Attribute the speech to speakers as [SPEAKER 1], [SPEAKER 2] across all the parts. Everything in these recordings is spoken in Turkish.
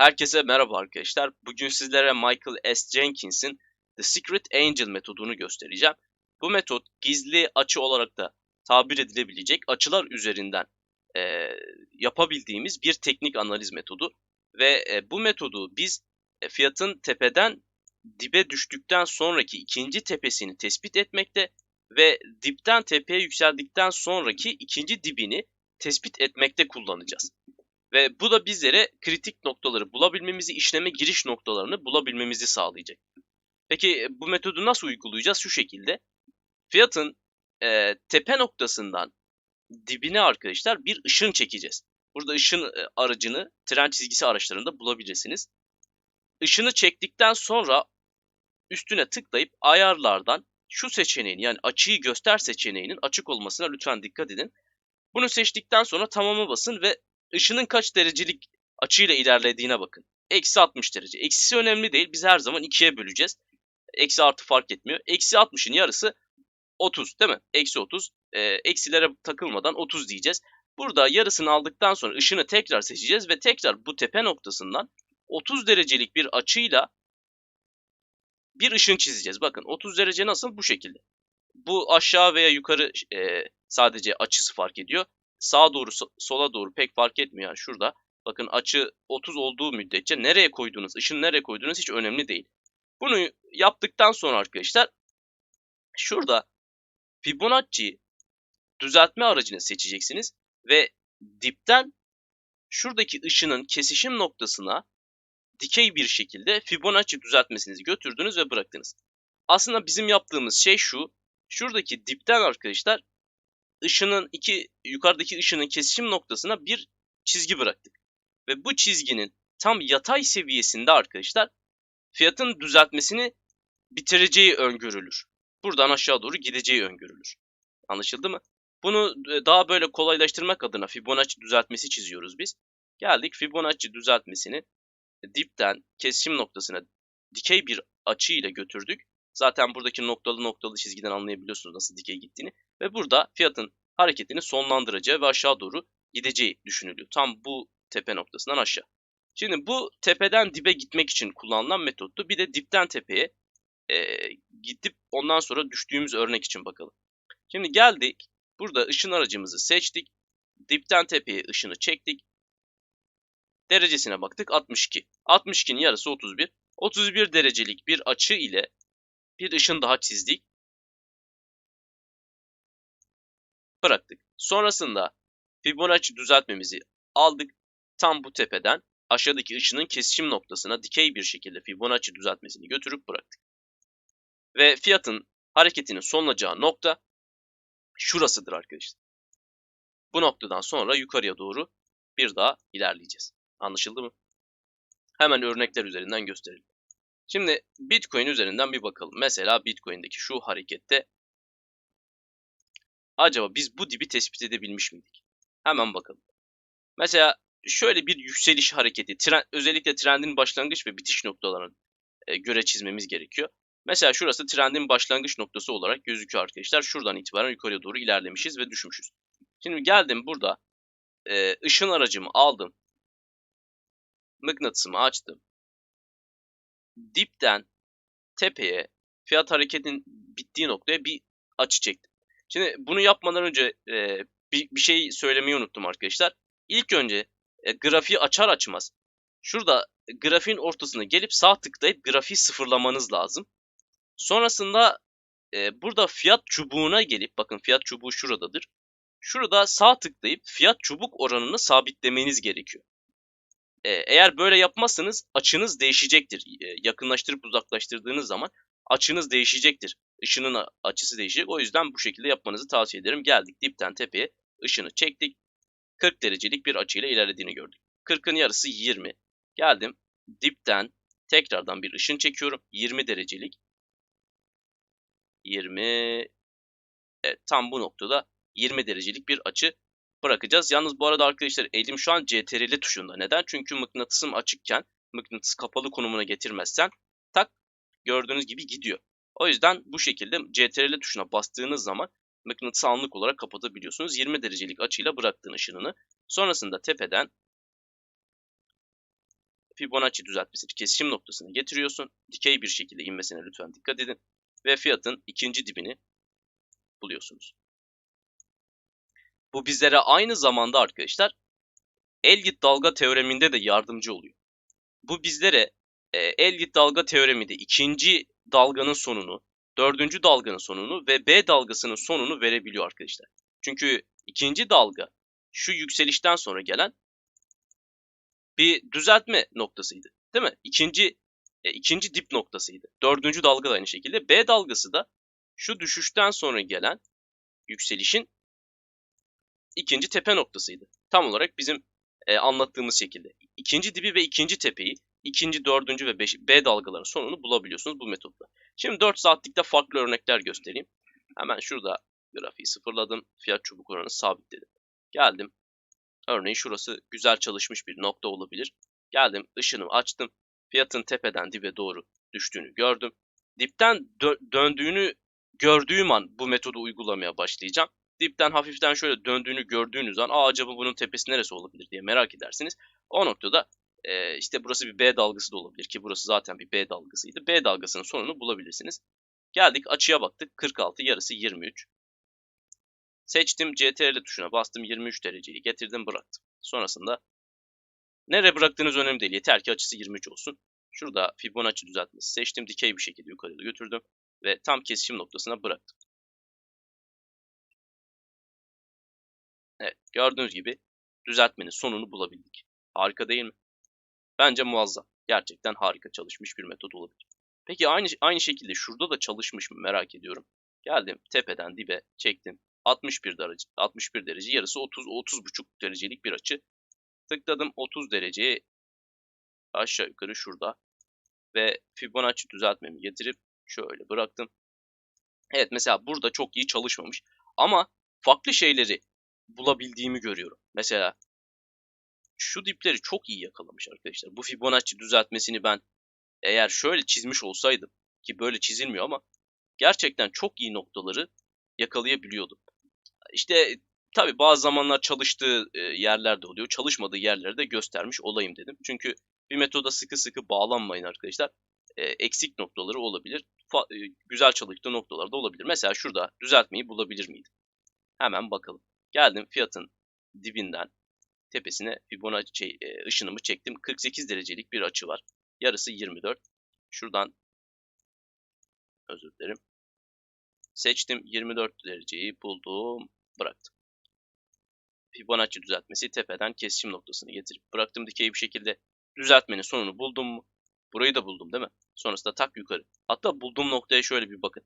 [SPEAKER 1] Herkese merhaba arkadaşlar. Bugün sizlere Michael S. Jenkins'in The Secret Angel metodunu göstereceğim. Bu metot gizli açı olarak da tabir edilebilecek açılar üzerinden e, yapabildiğimiz bir teknik analiz metodu. Ve e, bu metodu biz e, fiyatın tepeden dibe düştükten sonraki ikinci tepesini tespit etmekte ve dipten tepeye yükseldikten sonraki ikinci dibini tespit etmekte kullanacağız. Ve bu da bizlere kritik noktaları bulabilmemizi, işleme giriş noktalarını bulabilmemizi sağlayacak. Peki bu metodu nasıl uygulayacağız? Şu şekilde. Fiyatın e, tepe noktasından dibine arkadaşlar bir ışın çekeceğiz. Burada ışın e, aracını tren çizgisi araçlarında bulabilirsiniz. Işını çektikten sonra üstüne tıklayıp ayarlardan şu seçeneğin yani açıyı göster seçeneğinin açık olmasına lütfen dikkat edin. Bunu seçtikten sonra tamama basın ve ışının kaç derecelik açıyla ilerlediğine bakın. Eksi 60 derece. Eksisi önemli değil. Biz her zaman ikiye böleceğiz. Eksi artı fark etmiyor. Eksi 60'ın yarısı 30 değil mi? Eksi 30. E, eksilere takılmadan 30 diyeceğiz. Burada yarısını aldıktan sonra ışını tekrar seçeceğiz ve tekrar bu tepe noktasından 30 derecelik bir açıyla bir ışın çizeceğiz. Bakın 30 derece nasıl? Bu şekilde. Bu aşağı veya yukarı e, sadece açısı fark ediyor sağa doğru sola doğru pek fark etmiyor. Yani şurada bakın açı 30 olduğu müddetçe nereye koyduğunuz, ışın nereye koyduğunuz hiç önemli değil. Bunu yaptıktan sonra arkadaşlar şurada Fibonacci düzeltme aracını seçeceksiniz ve dipten şuradaki ışının kesişim noktasına dikey bir şekilde Fibonacci düzeltmesinizi götürdünüz ve bıraktınız. Aslında bizim yaptığımız şey şu. Şuradaki dipten arkadaşlar ışının iki yukarıdaki ışının kesişim noktasına bir çizgi bıraktık. Ve bu çizginin tam yatay seviyesinde arkadaşlar fiyatın düzeltmesini bitireceği öngörülür. Buradan aşağı doğru gideceği öngörülür. Anlaşıldı mı? Bunu e, daha böyle kolaylaştırmak adına Fibonacci düzeltmesi çiziyoruz biz. Geldik Fibonacci düzeltmesini dipten kesişim noktasına dikey bir açı ile götürdük. Zaten buradaki noktalı noktalı çizgiden anlayabiliyorsunuz nasıl dikey gittiğini. Ve burada fiyatın hareketini sonlandıracağı ve aşağı doğru gideceği düşünülüyor. Tam bu tepe noktasından aşağı. Şimdi bu tepeden dibe gitmek için kullanılan metottu. Bir de dipten tepeye e, gidip ondan sonra düştüğümüz örnek için bakalım. Şimdi geldik. Burada ışın aracımızı seçtik. Dipten tepeye ışını çektik. Derecesine baktık 62. 62'nin yarısı 31. 31 derecelik bir açı ile bir ışın daha çizdik. Bıraktık. Sonrasında Fibonacci düzeltmemizi aldık. Tam bu tepeden aşağıdaki ışının kesişim noktasına dikey bir şekilde Fibonacci düzeltmesini götürüp bıraktık. Ve fiyatın hareketinin sonlanacağı nokta şurasıdır arkadaşlar. Bu noktadan sonra yukarıya doğru bir daha ilerleyeceğiz. Anlaşıldı mı? Hemen örnekler üzerinden gösterelim. Şimdi Bitcoin üzerinden bir bakalım. Mesela Bitcoin'deki şu harekette acaba biz bu dibi tespit edebilmiş miydik? Hemen bakalım. Mesela şöyle bir yükseliş hareketi, trend, özellikle trendin başlangıç ve bitiş noktalarına e, göre çizmemiz gerekiyor. Mesela şurası trendin başlangıç noktası olarak gözüküyor arkadaşlar. Şuradan itibaren yukarıya doğru ilerlemişiz ve düşmüşüz. Şimdi geldim burada e, ışın aracımı aldım. Mıknatısımı açtım dipten tepeye fiyat hareketinin bittiği noktaya bir açı çektim. Şimdi bunu yapmadan önce e, bir, bir şey söylemeyi unuttum arkadaşlar. İlk önce e, grafiği açar açmaz şurada grafiğin ortasına gelip sağ tıklayıp grafiği sıfırlamanız lazım. Sonrasında e, burada fiyat çubuğuna gelip bakın fiyat çubuğu şuradadır. Şurada sağ tıklayıp fiyat çubuk oranını sabitlemeniz gerekiyor eğer böyle yapmazsanız açınız değişecektir. yakınlaştırıp uzaklaştırdığınız zaman açınız değişecektir. Işının açısı değişecek. O yüzden bu şekilde yapmanızı tavsiye ederim. Geldik dipten tepeye ışını çektik. 40 derecelik bir açıyla ilerlediğini gördük. 40'ın yarısı 20. Geldim dipten tekrardan bir ışın çekiyorum. 20 derecelik. 20 evet, tam bu noktada 20 derecelik bir açı bırakacağız. Yalnız bu arada arkadaşlar elim şu an CTRL tuşunda. Neden? Çünkü mıknatısım açıkken mıknatıs kapalı konumuna getirmezsen tak gördüğünüz gibi gidiyor. O yüzden bu şekilde CTRL tuşuna bastığınız zaman mıknatısı anlık olarak kapatabiliyorsunuz. 20 derecelik açıyla bıraktığın ışınını. Sonrasında tepeden Fibonacci düzeltmesini kesişim noktasına getiriyorsun. Dikey bir şekilde inmesine lütfen dikkat edin. Ve fiyatın ikinci dibini buluyorsunuz. Bu bizlere aynı zamanda arkadaşlar Elgit dalga teoreminde de yardımcı oluyor. Bu bizlere e, Elgit dalga teoreminde ikinci dalganın sonunu, dördüncü dalganın sonunu ve B dalgasının sonunu verebiliyor arkadaşlar. Çünkü ikinci dalga şu yükselişten sonra gelen bir düzeltme noktasıydı. Değil mi? İkinci, e, ikinci dip noktasıydı. Dördüncü dalga da aynı şekilde. B dalgası da şu düşüşten sonra gelen yükselişin ikinci tepe noktasıydı. Tam olarak bizim e, anlattığımız şekilde. İkinci dibi ve ikinci tepeyi, ikinci, dördüncü ve beş, B dalgaların sonunu bulabiliyorsunuz bu metotla. Şimdi 4 saatlikte farklı örnekler göstereyim. Hemen şurada grafiği sıfırladım. Fiyat çubuk oranı sabitledim. Geldim. Örneğin şurası güzel çalışmış bir nokta olabilir. Geldim, ışınımı açtım. Fiyatın tepeden dibe doğru düştüğünü gördüm. Dipten dö döndüğünü gördüğüm an bu metodu uygulamaya başlayacağım. Dipten hafiften şöyle döndüğünü gördüğünüz an Aa, acaba bunun tepesi neresi olabilir diye merak edersiniz. O noktada e, işte burası bir B dalgası da olabilir ki burası zaten bir B dalgasıydı. B dalgasının sonunu bulabilirsiniz. Geldik açıya baktık. 46 yarısı 23. Seçtim CTRL tuşuna bastım 23 dereceyi getirdim bıraktım. Sonrasında nereye bıraktığınız önemli değil. Yeter ki açısı 23 olsun. Şurada Fibonacci düzeltmesi seçtim. Dikey bir şekilde yukarıya götürdüm. Ve tam kesişim noktasına bıraktım. Evet gördüğünüz gibi düzeltmenin sonunu bulabildik. Harika değil mi? Bence muazzam. Gerçekten harika çalışmış bir metot olabilir. Peki aynı aynı şekilde şurada da çalışmış mı merak ediyorum. Geldim tepeden dibe çektim. 61 derece 61 derece yarısı 30 30,5 derecelik bir açı. Tıkladım 30 dereceye aşağı yukarı şurada ve Fibonacci düzeltmemi getirip şöyle bıraktım. Evet mesela burada çok iyi çalışmamış ama farklı şeyleri bulabildiğimi görüyorum. Mesela şu dipleri çok iyi yakalamış arkadaşlar. Bu Fibonacci düzeltmesini ben eğer şöyle çizmiş olsaydım ki böyle çizilmiyor ama gerçekten çok iyi noktaları yakalayabiliyordum. İşte tabi bazı zamanlar çalıştığı yerlerde oluyor. Çalışmadığı yerleri de göstermiş olayım dedim. Çünkü bir metoda sıkı sıkı bağlanmayın arkadaşlar. Eksik noktaları olabilir. Güzel çalıştığı noktalar da olabilir. Mesela şurada düzeltmeyi bulabilir miydim? Hemen bakalım. Geldim fiyatın dibinden tepesine Fibonacci şey, ışınımı çektim. 48 derecelik bir açı var. Yarısı 24. Şuradan özür dilerim. Seçtim 24 dereceyi buldum bıraktım. Fibonacci düzeltmesi tepeden kesişim noktasını getirip bıraktım dikey bir şekilde. Düzeltmenin sonunu buldum mu? Burayı da buldum değil mi? Sonrasında tak yukarı. Hatta bulduğum noktaya şöyle bir bakın.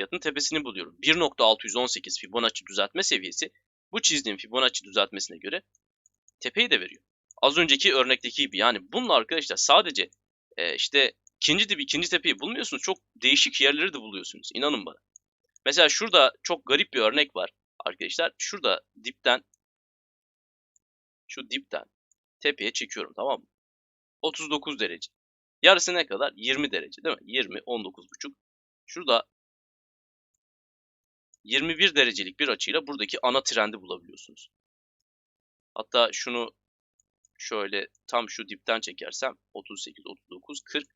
[SPEAKER 1] Fiyatın tepesini buluyorum. 1.618 Fibonacci düzeltme seviyesi bu çizdiğim Fibonacci düzeltmesine göre tepeyi de veriyor. Az önceki örnekteki gibi yani bununla arkadaşlar sadece e, işte ikinci dip ikinci tepeyi bulmuyorsunuz. Çok değişik yerleri de buluyorsunuz. İnanın bana. Mesela şurada çok garip bir örnek var arkadaşlar. Şurada dipten şu dipten tepeye çekiyorum tamam mı? 39 derece. Yarısı ne kadar? 20 derece değil mi? 20, 19,5. Şurada 21 derecelik bir açıyla buradaki ana trendi bulabiliyorsunuz. Hatta şunu şöyle tam şu dipten çekersem 38, 39, 40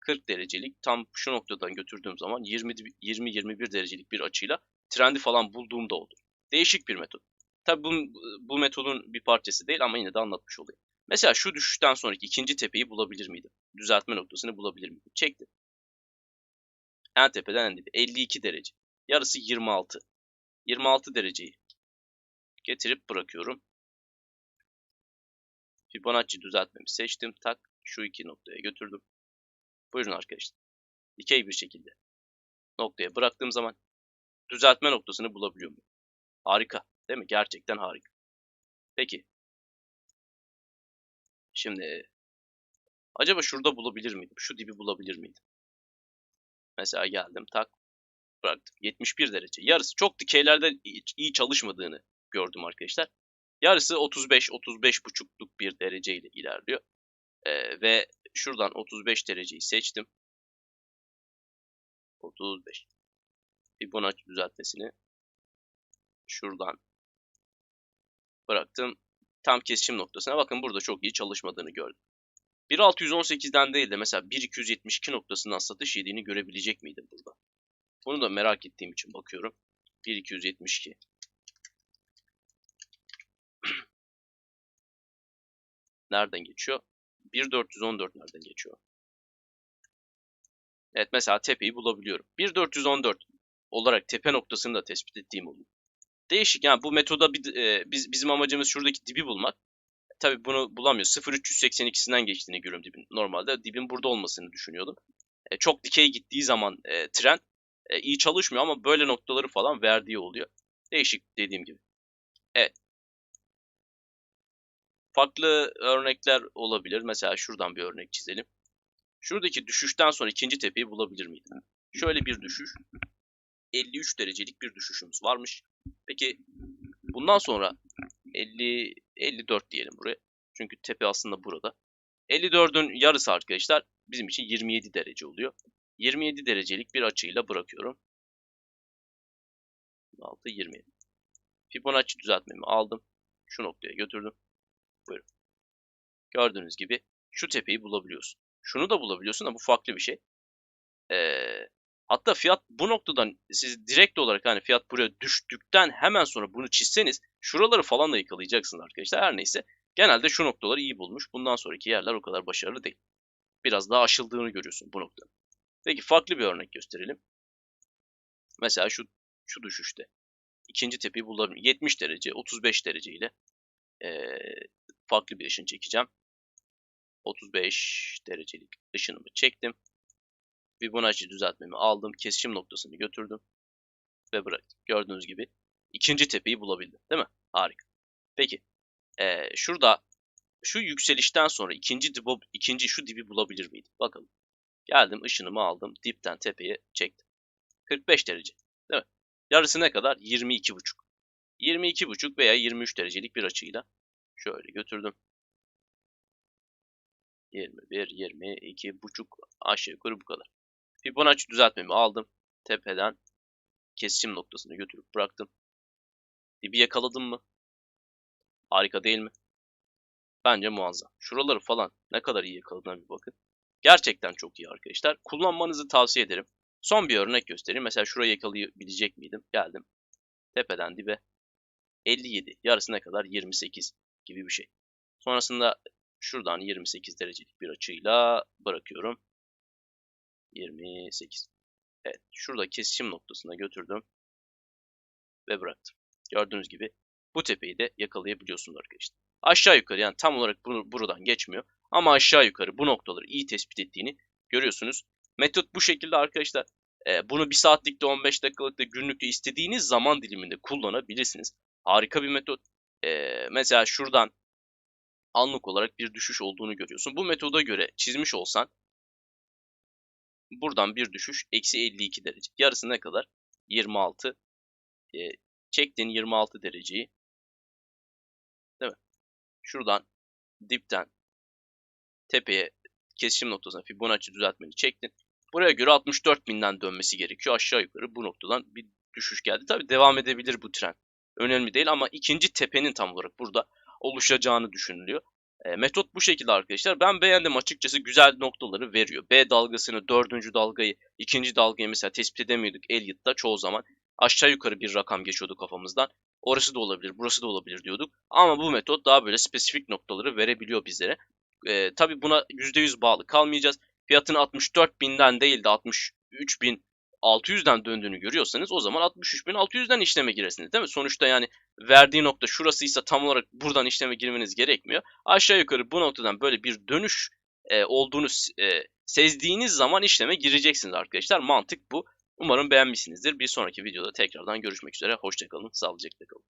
[SPEAKER 1] 40 derecelik tam şu noktadan götürdüğüm zaman 20-21 derecelik bir açıyla trendi falan bulduğum da oldu. Değişik bir metot. Tabi bu, bu metodun bir parçası değil ama yine de anlatmış olayım. Mesela şu düşüşten sonraki ikinci tepeyi bulabilir miydim? Düzeltme noktasını bulabilir miydim? Çektim. En tepeden en dibe 52 derece. Yarısı 26. 26 dereceyi getirip bırakıyorum. Fibonacci düzeltmemi seçtim. Tak şu iki noktaya götürdüm. Buyurun arkadaşlar. Dikey bir şekilde noktaya bıraktığım zaman düzeltme noktasını bulabiliyor muyum? Harika. Değil mi? Gerçekten harika. Peki. Şimdi acaba şurada bulabilir miydim? Şu dibi bulabilir miydim? Mesela geldim tak bıraktım. 71 derece. Yarısı çok dikeylerde iyi çalışmadığını gördüm arkadaşlar. Yarısı 35 35 buçukluk bir dereceyle ilerliyor. Ee, ve şuradan 35 dereceyi seçtim. 35. Fibonacci düzeltmesini şuradan bıraktım. tam kesişim noktasına bakın burada çok iyi çalışmadığını gördüm. 1.618'den değil de mesela 1.272 noktasından satış yediğini görebilecek miydim burada? Bunu da merak ettiğim için bakıyorum. 1.272 Nereden geçiyor? 1.414 nereden geçiyor? Evet mesela tepeyi bulabiliyorum. 1.414 olarak tepe noktasını da tespit ettiğim oluyor. Değişik yani bu metoda bir, e, biz, bizim amacımız şuradaki dibi bulmak. Tabi bunu bulamıyoruz. 0.382'sinden geçtiğini görüyorum dibin. Normalde dibin burada olmasını düşünüyordum. E, çok dikey gittiği zaman e, tren e, iyi çalışmıyor ama böyle noktaları falan verdiği oluyor. Değişik dediğim gibi. Evet. Farklı örnekler olabilir. Mesela şuradan bir örnek çizelim. Şuradaki düşüşten sonra ikinci tepeyi bulabilir miydim? Şöyle bir düşüş. 53 derecelik bir düşüşümüz varmış. Peki bundan sonra 50 54 diyelim buraya. Çünkü tepe aslında burada. 54'ün yarısı arkadaşlar bizim için 27 derece oluyor. 27 derecelik bir açıyla bırakıyorum. 6 27. Fibonacci düzeltmemi aldım. Şu noktaya götürdüm. Buyurun. Gördüğünüz gibi şu tepeyi bulabiliyorsun. Şunu da bulabiliyorsun ama bu farklı bir şey. Ee, hatta fiyat bu noktadan siz direkt olarak hani fiyat buraya düştükten hemen sonra bunu çizseniz şuraları falan da yakalayacaksınız arkadaşlar. Her neyse genelde şu noktaları iyi bulmuş. Bundan sonraki yerler o kadar başarılı değil. Biraz daha aşıldığını görüyorsun bu noktada. Peki farklı bir örnek gösterelim. Mesela şu şu düşüşte. ikinci tepeyi bulabilirim. 70 derece, 35 derece ile ee, farklı bir ışın çekeceğim. 35 derecelik ışınımı çektim. Fibonacci düzeltmemi aldım. Kesişim noktasını götürdüm. Ve bıraktım. Gördüğünüz gibi ikinci tepeyi bulabildim. Değil mi? Harika. Peki. Ee, şurada şu yükselişten sonra ikinci, dibi, ikinci şu dibi bulabilir miydim? Bakalım. Geldim ışınımı aldım. Dipten tepeye çektim. 45 derece. Değil mi? Yarısı ne kadar? 22,5. 22,5 veya 23 derecelik bir açıyla şöyle götürdüm. 21, 22 buçuk aşağı yukarı bu kadar. Fibonacci düzeltmemi aldım. Tepeden kesişim noktasını götürüp bıraktım. Dibi yakaladım mı? Harika değil mi? Bence muazzam. Şuraları falan ne kadar iyi yakaladığına bir bakın. Gerçekten çok iyi arkadaşlar. Kullanmanızı tavsiye ederim. Son bir örnek göstereyim. Mesela şurayı yakalayabilecek miydim? Geldim. Tepeden dibe 57. Yarısı ne kadar? 28 gibi bir şey. Sonrasında şuradan 28 derecelik bir açıyla bırakıyorum. 28. Evet. Şurada kesişim noktasına götürdüm. Ve bıraktım. Gördüğünüz gibi bu tepeyi de yakalayabiliyorsunuz arkadaşlar. Aşağı yukarı yani tam olarak bunu, buradan geçmiyor. Ama aşağı yukarı bu noktaları iyi tespit ettiğini görüyorsunuz. Metot bu şekilde arkadaşlar. E, bunu 1 saatlikte 15 dakikalıkta günlükte istediğiniz zaman diliminde kullanabilirsiniz. Harika bir metot. E, mesela şuradan anlık olarak bir düşüş olduğunu görüyorsun. Bu metoda göre çizmiş olsan buradan bir düşüş eksi 52 derece. Yarısı ne kadar? 26. E, çektiğin 26 dereceyi değil mi? Şuradan dipten tepeye kesişim noktasına Fibonacci düzeltmeni çektin. Buraya göre 64 binden dönmesi gerekiyor. Aşağı yukarı bu noktadan bir düşüş geldi. Tabi devam edebilir bu trend. Önemli değil ama ikinci tepenin tam olarak burada oluşacağını düşünülüyor. E, metot bu şekilde arkadaşlar. Ben beğendim açıkçası güzel noktaları veriyor. B dalgasını, dördüncü dalgayı, ikinci dalgayı mesela tespit edemiyorduk Elliot'ta çoğu zaman. Aşağı yukarı bir rakam geçiyordu kafamızdan. Orası da olabilir, burası da olabilir diyorduk. Ama bu metot daha böyle spesifik noktaları verebiliyor bizlere. E, tabii buna %100 bağlı kalmayacağız. Fiyatın 64 binden değil de 63 bin 600'den döndüğünü görüyorsanız o zaman 63.600'den işleme giresiniz değil mi? Sonuçta yani verdiği nokta şurasıysa tam olarak buradan işleme girmeniz gerekmiyor. Aşağı yukarı bu noktadan böyle bir dönüş e, olduğunu e, sezdiğiniz zaman işleme gireceksiniz arkadaşlar. Mantık bu. Umarım beğenmişsinizdir. Bir sonraki videoda tekrardan görüşmek üzere. Hoşçakalın, sağlıcakla kalın.